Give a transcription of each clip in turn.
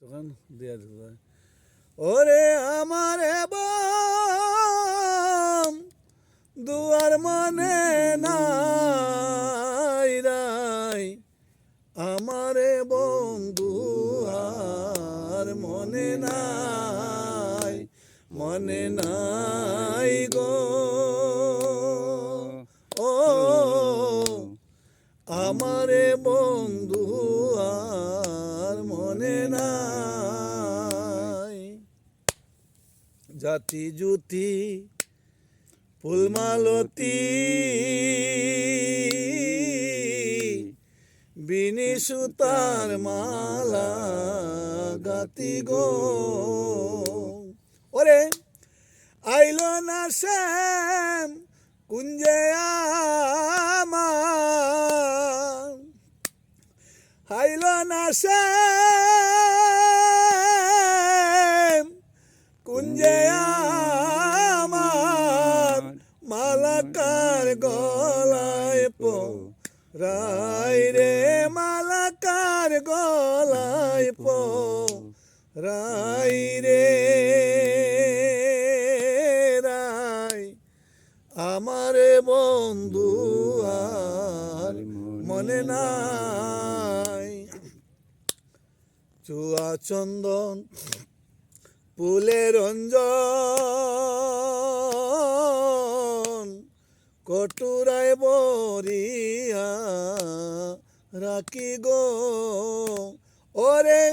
তখন দিয়া দেব। ওরে আমার দুয়ার মনে নাই রাই। আমারে বন্ধু আর মনে নাই মনে নাই গো। ও, আমারে বন্ধু মনে নাই। জাতি জুতি ফুলমালতি বিনি সুতার মালা গাতি গো। ওরে, আইল না শ্যাম, কুঞ্জে আইল না শ্যাম কুঞ্জে আমার মালাকার গলায় পো রাই রে, মালাকার গলায় পো রাই রে, রাই। আমারে বন্ধু আর মনে নাই। চুয়া চন্দন ফুলে রঞ্জন কটুরায় বরিয়া রাখি গো। ওরে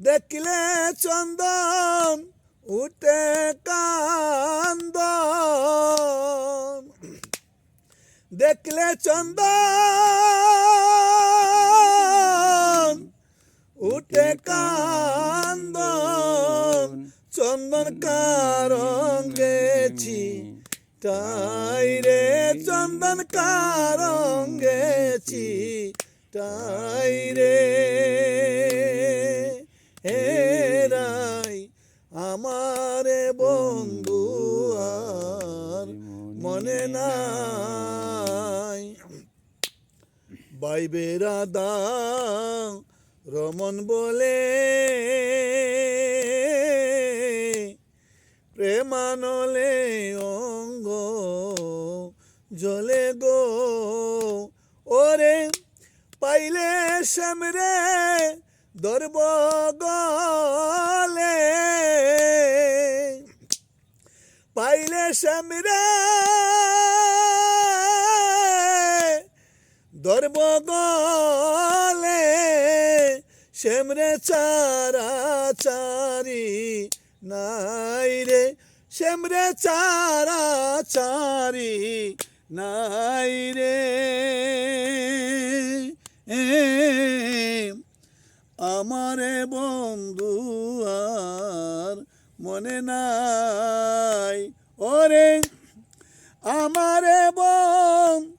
দেখলে চন্দন উঠে কান্দন। দেখলে চন্দন চন্দন কারণ গেছি। তাই রে চন্দন গেছি। তাই রে হে রাই, আমারে বন্ধু আর মনে নাই। বাইবেরা দা রমন বলে প্রেমানলে অঙ্গ জলে গো। ওরে পাইলে সামরে দর্ব গলে। পাইলে সামরে ধরব গলে। সেমরে চারা চারি নাই রে সেমরে চারা চারি নাই রে। আমারে বন্ধু আর মনে নাই। ওরে, আমারে বন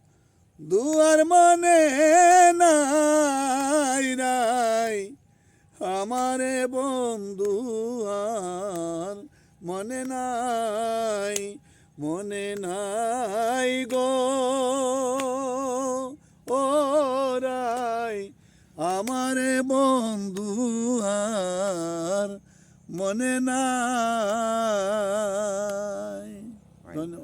দুয়ার আরে বন্ধু আর মনে নাই মনে নাই গো। ও রাই আমারে বন্ধু আর মনে নাই। ধন্যবাদ।